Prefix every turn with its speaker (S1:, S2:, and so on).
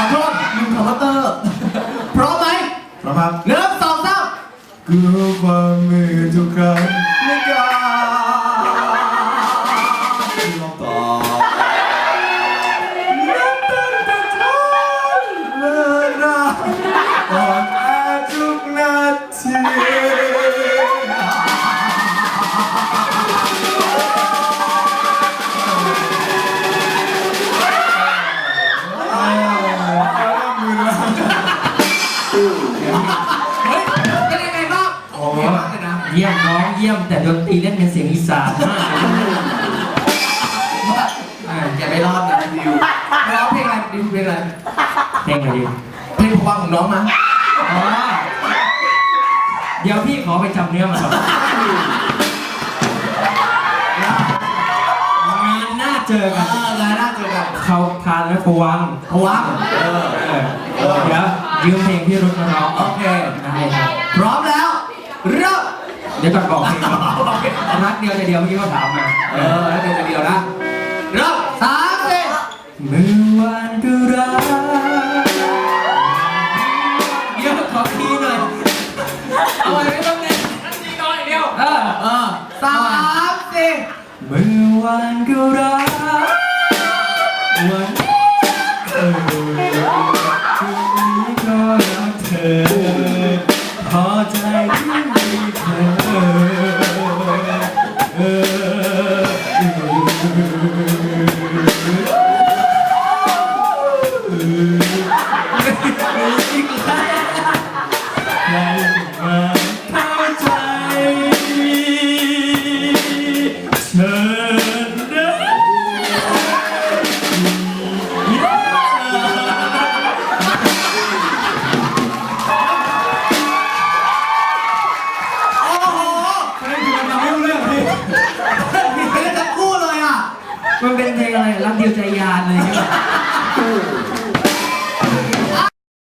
S1: ขอโทษลืมคำว่าเตอร์พร้อมไหม
S2: พร้อมครับ
S1: หนึ่งสองสาม
S2: กลัวความมือทุกครั้ง เล
S1: ยนะ
S3: เยี่ยมน้องเยี่ยมแต่ดนตรีเล่นเป็นเสียงอีสานมากเลย
S1: อย่าไปรอดนะดิวร้องเพลงอะไรดิวเพลงอะไร
S3: เพลงอะไรดี
S1: เพลงความของน้องมั้ย
S3: อ๋อเดี๋ยวพี่ขอไปจำเนื้อมาก่อนงานหน้าเจอ
S1: เอ
S3: กัน
S1: อแล้วน่าเจอกัน
S3: เขาทานและพวัง
S1: เพราะว่า
S3: เออเดี๋ยวยืมเพลงพี่รุ่นมาร้อง
S1: โอเค
S3: ได้ครับ
S1: พร้อมแล้ว เริ่ม
S3: เดี๋ยวก่อนบอกเพลงก่อนรักเดียวใจเดียวเมื่อกี้เขาถามมา
S1: เออแล้วเดี๋ยวจะเดียวนะเริ่มสามสี่
S3: เมื่อวานก็รักเดี๋ยวขอทีหน่อยเอาไว้ไม่ต้องเล่นนั่นทีน้อยเดียวเออ
S1: เออสามสี่
S3: เมื่อวานก็รักวันนี้เออพรุ่งนี้ก็รักเธอพอใจ เอะไรรักเดียวใจยานเลยใช่ไหม